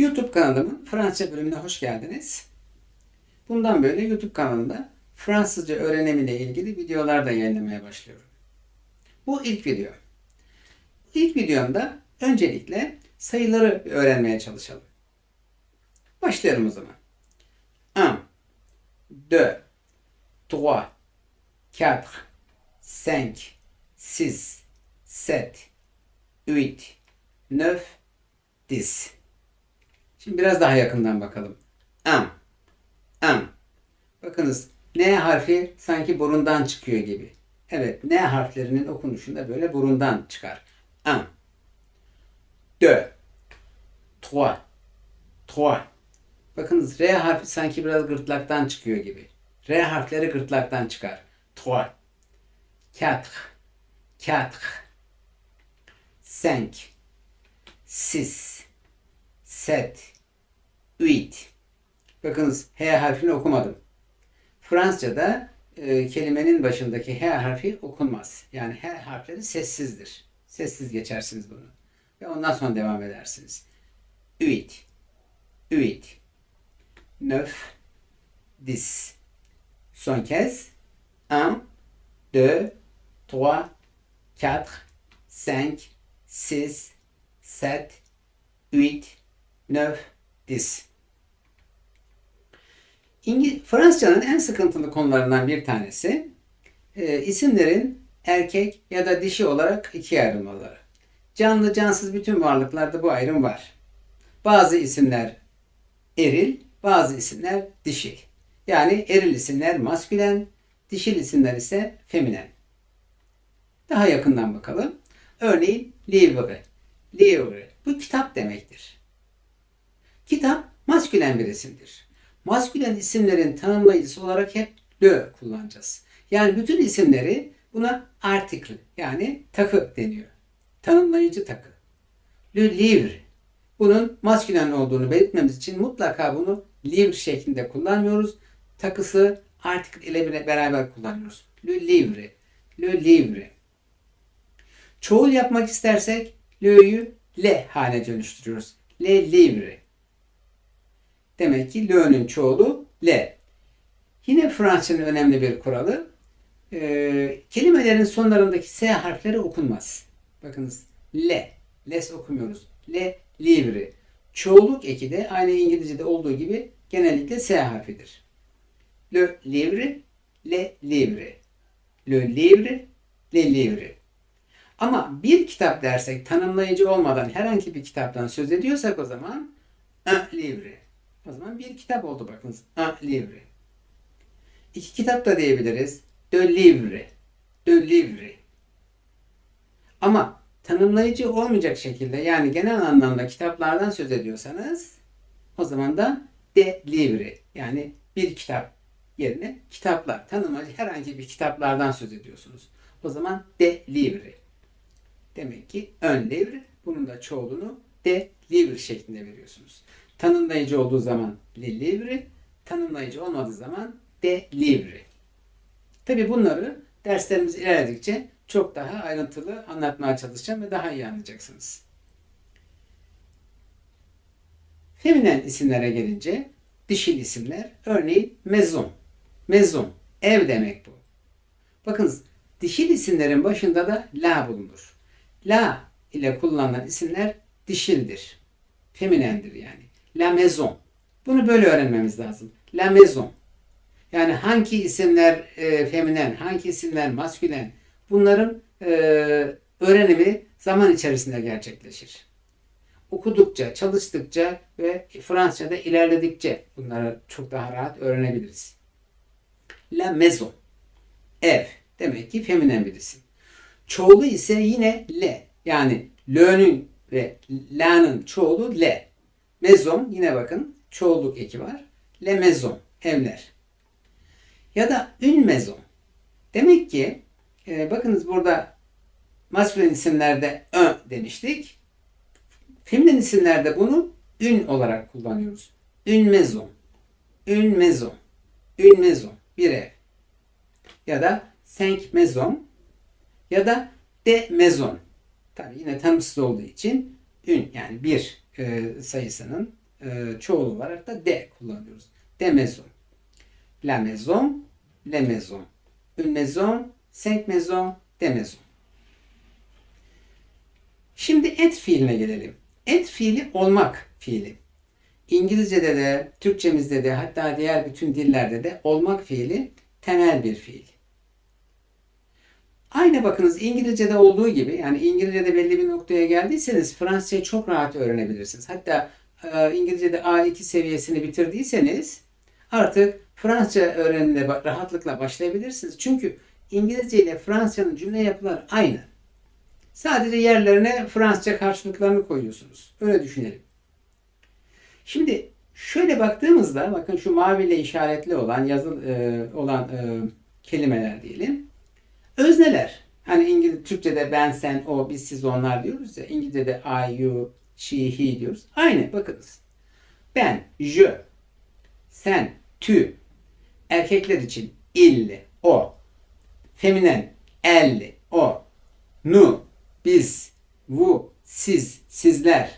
YouTube kanalımın Fransızca bölümüne hoş geldiniz. Bundan böyle YouTube kanalımda Fransızca öğrenimiyle ilgili videolar da yayınlamaya başlıyorum. Bu ilk video. İlk videomda öncelikle sayıları öğrenmeye çalışalım. Başlayalım o zaman. 1, 2, 3, 4, 5, 6, 7, 8, 9, 10. Şimdi biraz daha yakından bakalım. Am. Am. Bakınız N harfi sanki burundan çıkıyor gibi. Evet N harflerinin okunuşunda böyle burundan çıkar. Am. Dö. Trois. Trois. Bakınız R harfi sanki biraz gırtlaktan çıkıyor gibi. R harfleri gırtlaktan çıkar. Trois. Quatre. Quatre. Cinq. Six. Set. Uit. Bakınız H harfini okumadım. Fransızca'da e, kelimenin başındaki H harfi okunmaz. Yani H harfleri sessizdir. Sessiz geçersiniz bunu. Ve ondan sonra devam edersiniz. Uit. Uit. Neuf. Dix. Son kez. Un. Deux. Trois. Quatre. Cinq. Six. Sept. Huit. Neuf. Dix. İngiliz, Fransızcanın en sıkıntılı konularından bir tanesi e, isimlerin erkek ya da dişi olarak ikiye ayrılmaları. Canlı cansız bütün varlıklarda bu ayrım var. Bazı isimler eril, bazı isimler dişil. Yani eril isimler maskülen, dişil isimler ise feminen. Daha yakından bakalım. Örneğin livre. Livre. Bu kitap demektir. Kitap maskülen bir isimdir. Maskülen isimlerin tanımlayıcısı olarak hep le kullanacağız. Yani bütün isimleri buna article yani takı deniyor. Tanımlayıcı takı. Le livre. Bunun maskülen olduğunu belirtmemiz için mutlaka bunu livre şeklinde kullanmıyoruz. Takısı article ile beraber kullanıyoruz. Le livre. Le livre. Çoğul yapmak istersek le'yu le hale dönüştürüyoruz. Le livre. Demek ki le'nin çoğulu le. Yine Fransızcanın önemli bir kuralı. E, kelimelerin sonlarındaki S harfleri okunmaz. Bakınız le. Les okumuyoruz. Le livre. Çoğuluk eki de aynı İngilizce'de olduğu gibi genellikle S harfidir. Le livre, le livre. Le livre, le livre. Ama bir kitap dersek tanımlayıcı olmadan herhangi bir kitaptan söz ediyorsak o zaman un livre. O zaman bir kitap oldu bakınız. Un livre. İki kitap da diyebiliriz. De livre. De livre. Ama tanımlayıcı olmayacak şekilde yani genel anlamda kitaplardan söz ediyorsanız o zaman da de livre yani bir kitap yerine kitaplar tanımlayıcı herhangi bir kitaplardan söz ediyorsunuz. O zaman de livre. Demek ki ön livre bunun da çoğulunu de livre şeklinde veriyorsunuz. Tanımlayıcı olduğu zaman le livre, tanımlayıcı olmadığı zaman de livre. Tabi bunları derslerimiz ilerledikçe çok daha ayrıntılı anlatmaya çalışacağım ve daha iyi anlayacaksınız. Feminen isimlere gelince dişil isimler örneğin maison. Maison ev demek bu. Bakınız dişil isimlerin başında da la bulunur. La ile kullanılan isimler dişildir. Feminendir yani. La maison. Bunu böyle öğrenmemiz lazım. La maison. Yani hangi isimler e, feminen, hangi isimler maskülen bunların e, öğrenimi zaman içerisinde gerçekleşir. Okudukça, çalıştıkça ve Fransızca'da ilerledikçe bunları çok daha rahat öğrenebiliriz. La maison. Ev. Demek ki feminen bir isim. Çoğulu ise yine le. Yani lö'nün ve la'nın çoğulu le. Maison yine bakın çoğulluk eki var. Le maison. Evler. Ya da une maison. Demek ki e, bakınız burada maskülen isimlerde un demiştik. Feminen isimlerde bunu ün olarak kullanıyoruz. Une maison. Une maison. Une maison. Bir ev. Ya da cinq maison. Ya da de maison. Tabi yine tanımsız olduğu için ün yani bir e, sayısının e, çoğul olarak da de kullanıyoruz. De maison. La maison, le maison. Une maison, cinq maison, de maison. Şimdi et fiiline gelelim. Et fiili olmak fiili. İngilizce'de de, Türkçemizde de hatta diğer bütün dillerde de olmak fiili temel bir fiil. Aynı bakınız İngilizce'de olduğu gibi yani İngilizce'de belli bir noktaya geldiyseniz Fransızcayı çok rahat öğrenebilirsiniz. Hatta e, İngilizce'de A2 seviyesini bitirdiyseniz artık Fransızca öğrenimine rahatlıkla başlayabilirsiniz. Çünkü İngilizce ile Fransızcanın cümle yapıları aynı. Sadece yerlerine Fransızca karşılıklarını koyuyorsunuz. Öyle düşünelim. Şimdi şöyle baktığımızda bakın şu maviyle işaretli olan yazılı e, olan e, kelimeler diyelim. Özneler. Hani İngiliz Türkçe'de ben, sen, o, biz, siz, onlar diyoruz ya. İngilizce'de I, you, she, he diyoruz. Aynı bakınız. Ben, je, sen, tu. Erkekler için il, o. Feminen, elle, o. Nu, biz, vu, siz, sizler.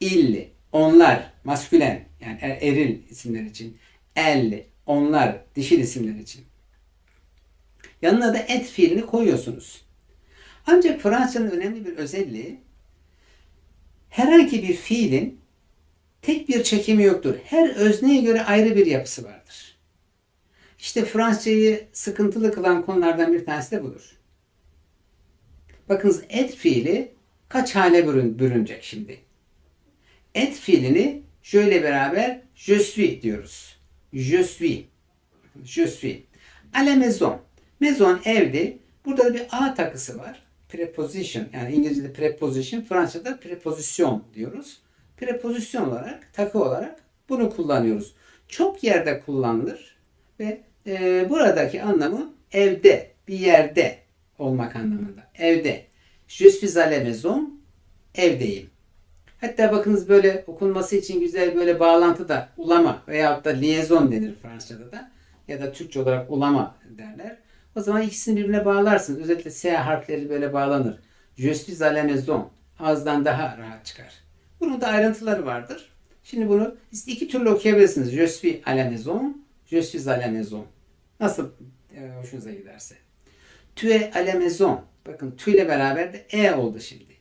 İll, onlar, maskülen yani er- eril isimler için. El, onlar, dişil isimler için. Yanına da et fiilini koyuyorsunuz. Ancak Fransızcanın önemli bir özelliği herhangi bir fiilin tek bir çekimi yoktur. Her özneye göre ayrı bir yapısı vardır. İşte Fransızcayı sıkıntılı kılan konulardan bir tanesi de budur. Bakınız et fiili kaç hale bürün, bürünecek şimdi? Et fiilini şöyle beraber je suis diyoruz. Je suis. Je suis. À la maison. Maison evde. Burada da bir a takısı var. Preposition. Yani İngilizce'de preposition, Fransızca'da prepozisyon diyoruz. Prepozisyon olarak, takı olarak bunu kullanıyoruz. Çok yerde kullanılır ve e, buradaki anlamı evde, bir yerde olmak anlamında. Evde. Je suis à la maison. Evdeyim. Hatta bakınız böyle okunması için güzel böyle bağlantı da ulama veyahut da liaison denir Fransızca'da da ya da Türkçe olarak ulama derler. O zaman ikisini birbirine bağlarsınız. Özellikle S harfleri böyle bağlanır. Je suis à la maison. Ağızdan daha rahat çıkar. Bunun da ayrıntıları vardır. Şimdi bunu iki türlü okuyabilirsiniz. Je suis à la maison. Je suis à la maison. Nasıl e, hoşunuza giderse. Tu es à la maison. Bakın tu ile beraber de e oldu şimdi.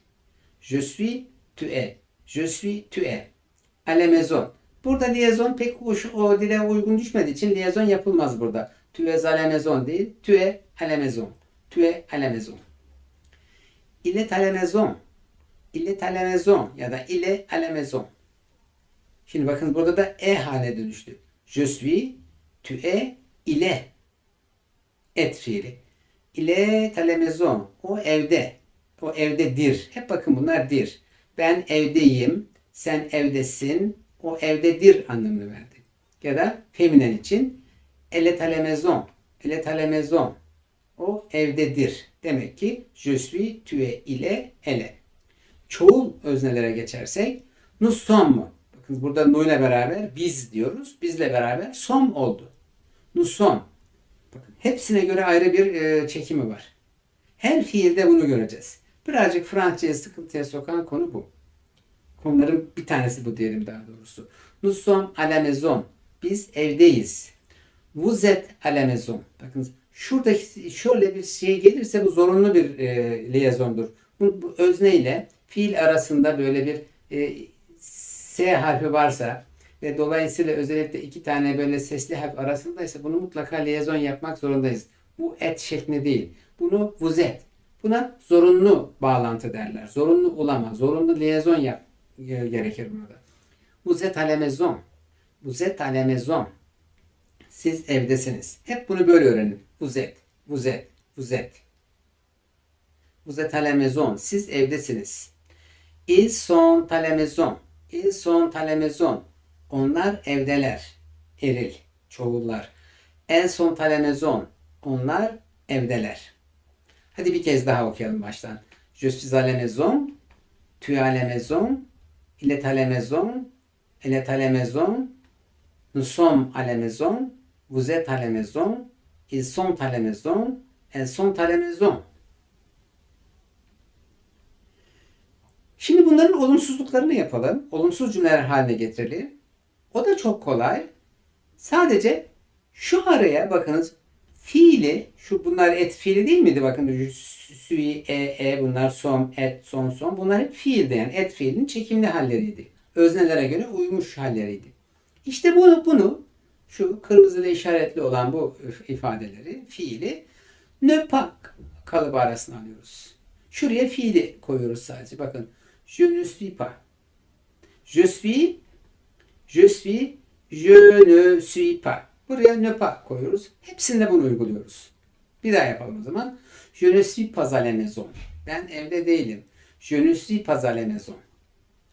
Je suis, tu es. Je suis, tu es. À la maison. Burada liaison pek hoş, o dile uygun düşmediği için liaison yapılmaz burada. Tu es à la maison değil, tu es à la maison. Tu es à la maison. Il est à la maison. Il est à la maison ya da il est à la maison. Şimdi bakın burada da e hale dönüştü. Je suis, tu es, il est. Et fiili. Il est à la maison. O evde. O evdedir. Hep bakın bunlar dir. Ben evdeyim. Sen evdesin. O evdedir anlamını verdi. Ya da feminen için elle est à la maison. Elle est à la maison. O evdedir. Demek ki je suis, tu es, il est, elle est. Çoğul öznelere geçersek nous sommes. Bakın burada nous ile beraber biz diyoruz. Bizle beraber som oldu. Nous sommes. Bakın hepsine göre ayrı bir e, çekimi var. Her fiilde bunu göreceğiz. Birazcık Fransızcayı sıkıntıya sokan konu bu. Konuların bir tanesi bu diyelim daha doğrusu. Nous sommes à la maison. Biz evdeyiz. Vous êtes à la maison. Bakın şuradaki şöyle bir şey gelirse bu zorunlu bir e, liaisondur. Bu, bu özne ile fiil arasında böyle bir e, S harfi varsa ve dolayısıyla özellikle iki tane böyle sesli harf arasındaysa bunu mutlaka liaison yapmak zorundayız. Bu et şekli değil. Bunu êtes. Buna zorunlu bağlantı derler. Zorunlu ulama, zorunlu liaison yap e, gerekir burada. Vous êtes à la maison. Vous êtes à la maison. Siz evdesiniz. Hep bunu böyle öğrenin. Vous êtes, vous êtes, vous êtes. Vous êtes à la maison. Siz evdesiniz. Ils sont à la maison. Ils sont à la maison. Onlar evdeler. Eril, çoğullar. Elles sont à la maison. Onlar evdeler. Hadi bir kez daha okuyalım baştan. Je suis à la maison. Tu es à la maison. Il est à la maison. Elle est à la maison. Nous sommes à la maison. Vous êtes à la maison. Ils sont à la maison. Elles sont à la maison. Şimdi bunların olumsuzluklarını yapalım. Olumsuz cümleler haline getirelim. O da çok kolay. Sadece şu araya bakınız fiili, şu bunlar et fiili değil miydi? Bakın sui, e, e bunlar som, et, son, son. Bunlar hep fiildi yani et fiilinin çekimli halleriydi. Öznelere göre uymuş halleriydi. İşte bunu, bunu şu kırmızıyla işaretli olan bu ifadeleri, fiili ne pas kalıbı arasına alıyoruz. Şuraya fiili koyuyoruz sadece. Bakın. Je ne suis pas. Je suis, je suis, je ne suis pas. Buraya ne pas koyuyoruz. Hepsinde bunu uyguluyoruz. Bir daha yapalım o zaman. Je ne suis pas à la maison. Ben evde değilim. Je ne suis pas à la maison.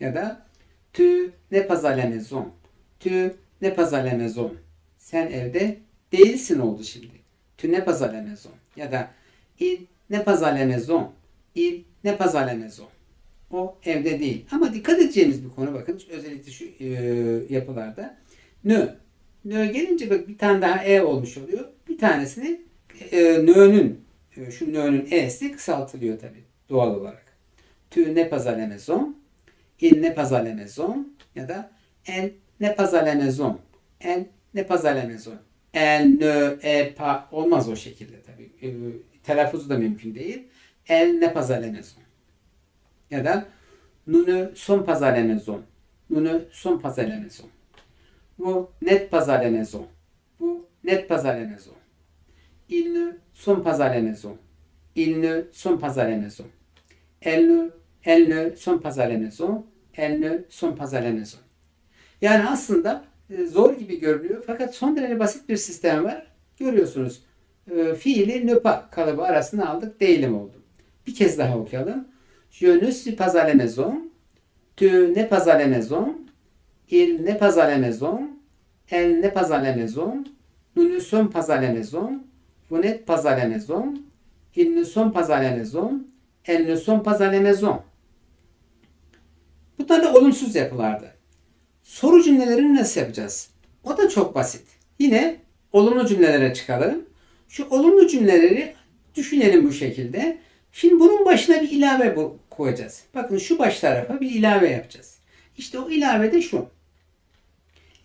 Ya da tu n'es pas à la maison. Tu n'es pas à la maison. Sen evde değilsin oldu şimdi. Tu n'es pas la maison. Ya da il n'est pas la maison. Il n'est pas la maison. O evde değil. Ama dikkat edeceğimiz bir konu bakın. Özellikle şu e, yapılarda. Nö. Nö gelince bak bir tane daha e olmuş oluyor. Bir tanesini e, nö'nün e, şu nö'nün e'si kısaltılıyor tabi doğal olarak. Tu n'es pas la maison. Il n'est pas la maison. Ya da elle n'est pas la maison. Elle n'est pas à la maison. Elle ne est pas olmaz o şekilde tabi. E, telaffuzu da mümkün değil. Elle pas à la maison. Ya da ne ne. Vous n'êtes pas à la maison. Vous n'êtes pas à la maison. Ils ne la maison. Ils ne la maison. Elles ne, elles ne la maison. Elles ne la maison. Yani aslında e, zor gibi görünüyor fakat son derece basit bir sistem var. Görüyorsunuz e, fiili ne pas kalıbı arasına aldık değilim oldu. Bir kez daha okuyalım. Je ne suis pas à la maison. Tu n'es pas à la maison. Il n'est pas à la maison. Elle n'est pas à la maison. Nous ne sommes pas à la maison. Vous n'êtes pas à la maison. Ils ne sont pas à la maison. Elles ne sont pas à la maison. Bunlar da olumsuz yapılardı. Soru cümlelerini nasıl yapacağız? O da çok basit. Yine olumlu cümlelere çıkalım. Şu olumlu cümleleri düşünelim bu şekilde. Şimdi bunun başına bir ilave koyacağız. Bakın şu baş tarafa bir ilave yapacağız. İşte o ilave de şu.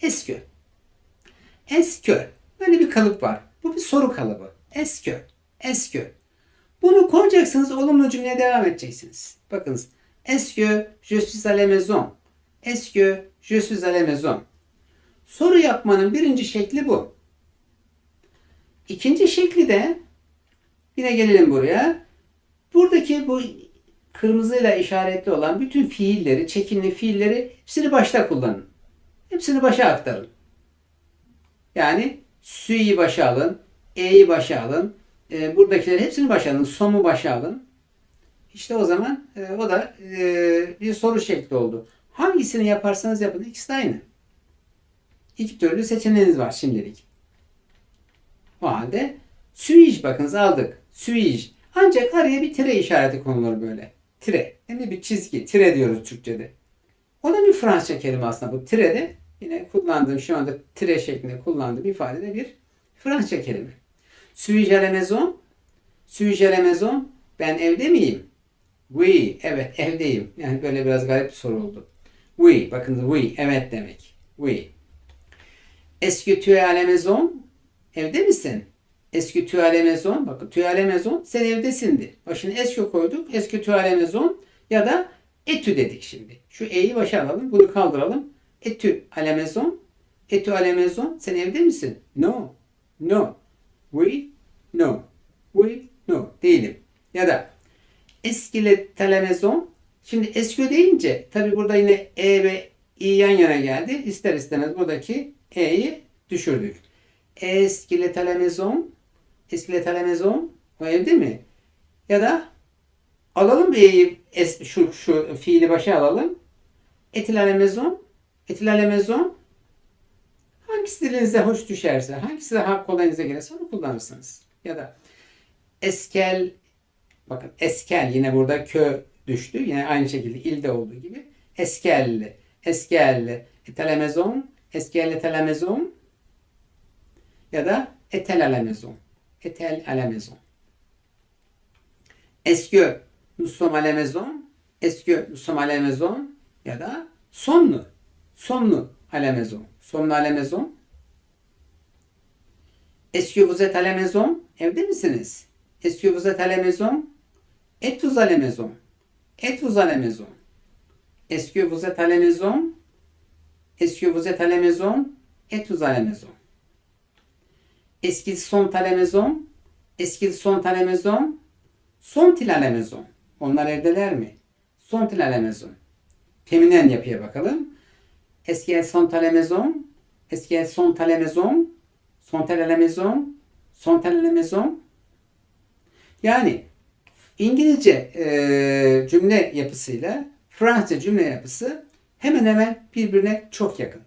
Eskö. Eskö. Böyle bir kalıp var. Bu bir soru kalıbı. Eskö. Eskö. Bunu koyacaksınız olumlu cümleye devam edeceksiniz. Bakınız. Eskö je suis à la maison. Eskö je suis à la maison. Soru yapmanın birinci şekli bu. İkinci şekli de yine gelelim buraya. Buradaki bu kırmızıyla işaretli olan bütün fiilleri, çekimli fiilleri hepsini başta kullanın. Hepsini başa aktarın. Yani su'yu başa alın, e'yi başa alın, e, buradakileri hepsini başa alın, somu başa alın. İşte o zaman e, o da e, bir soru şekli oldu. Hangisini yaparsanız yapın ikisi de aynı. İki türlü seçeneğiniz var şimdilik. O halde suis bakınız aldık. Suis. Ancak araya bir tire işareti konulur böyle. Tire. Yani bir çizgi. Tire diyoruz Türkçe'de. O da bir Fransızca kelime aslında bu. Tire de yine kullandığım şu anda tire şeklinde kullandığım ifade de bir Fransızca kelime. Suis-je à la maison? Suis-je à la maison? Ben evde miyim? Oui. Evet evdeyim. Yani böyle biraz garip bir soru oldu. Oui. Bakın oui. Evet demek. Oui. Est-ce que tu es à la maison? Evde misin? Eski tu à la maison. Bakın tu à la maison. Sen evdesindi. Başına eski koyduk. Eski tu à la maison. Ya da etü dedik şimdi. Şu e'yi başa alalım. Bunu kaldıralım. Etü à la maison. Etü à la maison. Sen evde misin? No. No. Oui. No. Oui. No. Değilim. Ya da eskile à la maison. Şimdi eski deyince tabi burada yine e ve i yan yana geldi. İster istemez buradaki e'yi düşürdük. Eskile à la maison. Eskile à la maison. O evde mi? Ya da alalım e'yi es, şu, şu fiili başa alalım. Etil à la maison. Etil à la maison. Hangisi dilinize hoş düşerse, hangisi daha kolayınıza gelirse onu kullanırsınız. Ya da eskel bakın eskel yine burada kö düştü. Yine aynı şekilde ilde olduğu gibi. Eskel etel à la maison ya da etel maison. Etel? Est-ce que nous sommes à la maison? Ya da? Sommes-nous à la maison? Est-ce que vous maison? Evde misiniz? Que vous êtes à la maison? Êtes-vous à la maison? Est-ce que vous êtes à la maison? Est-ce que vous êtes à la maison? Êtes-vous à la maison? Est-ce qu'ils sont à la maison? Est-ce qu'ils sont à la maison? Sont-ils à la maison? Onlar evdeler mi? Sont-ils à la maison? Feminen yapıya bakalım. Est-ce qu'elles sont à la maison? Est-ce qu'elles sont à la maison? Sont-elles à la maison? Sont-elles à la maison? Yani İngilizce e, cümle yapısıyla Fransızca cümle yapısı hemen hemen birbirine çok yakın.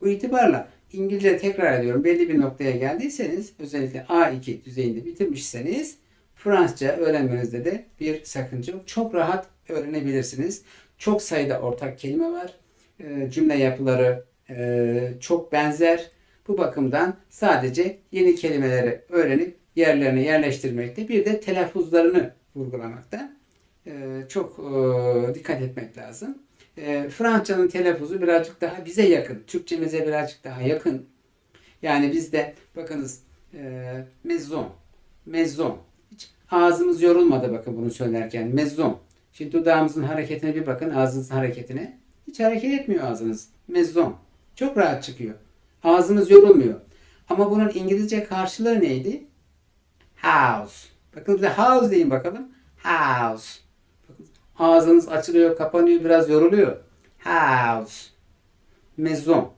Bu itibarla İngilizce tekrar ediyorum belli bir noktaya geldiyseniz özellikle A2 düzeyinde bitirmişseniz Fransızca öğrenmenizde de bir sakınca yok. Çok rahat öğrenebilirsiniz. Çok sayıda ortak kelime var. E, cümle yapıları e, çok benzer. Bu bakımdan sadece yeni kelimeleri öğrenip yerlerine yerleştirmekte bir de telaffuzlarını vurgulamakta e, çok e, dikkat etmek lazım. E, Fransızcanın telaffuzu birazcık daha bize yakın. Türkçemize birazcık daha yakın. Yani bizde bakınız e, maison, maison. Hiç ağzımız yorulmadı bakın bunu söylerken. Maison. Şimdi dudağımızın hareketine bir bakın ağzınızın hareketine. Hiç hareket etmiyor ağzınız. Maison. Çok rahat çıkıyor. Ağzınız yorulmuyor. Ama bunun İngilizce karşılığı neydi? House. Bakın bir de house deyin bakalım. House. Bakın, ağzınız açılıyor, kapanıyor, biraz yoruluyor. House. Maison.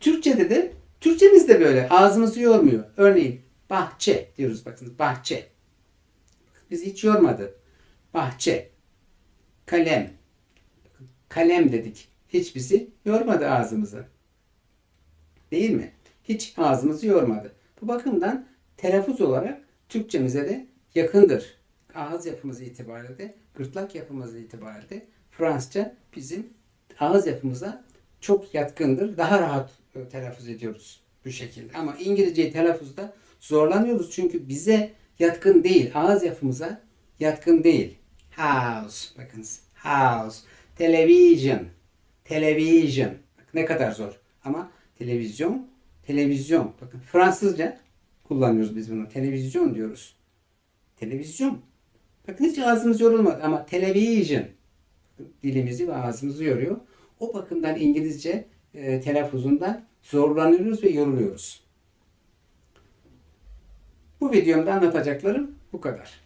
Türkçe'de de, Türkçemiz de böyle. Ağzımızı yormuyor. Örneğin bahçe diyoruz bakın. Bahçe. Bizi hiç yormadı. Bahçe. Kalem. Kalem dedik. Hiç bizi yormadı ağzımızı. Değil mi? Hiç ağzımızı yormadı. Bu bakımdan telaffuz olarak Türkçemize de yakındır. Ağız yapımız itibariyle de, gırtlak yapımız itibariyle de Fransızca bizim ağız yapımıza çok yatkındır. Daha rahat e, telaffuz ediyoruz bu şekilde. Ama İngilizceyi telaffuzda zorlanıyoruz çünkü bize yatkın değil. Ağız yapımıza yatkın değil. House. Bakınız. House. Television. Television. Bak ne kadar zor. Ama televizyon, televizyon. Bakın Fransızca kullanıyoruz biz bunu. Televizyon diyoruz. Televizyon. Bakın hiç ağzımız yorulmadı ama television dilimizi ve ağzımızı yoruyor. O bakımdan İngilizce e, telaffuzunda zorlanıyoruz ve yoruluyoruz. Bu videomda anlatacaklarım bu kadar.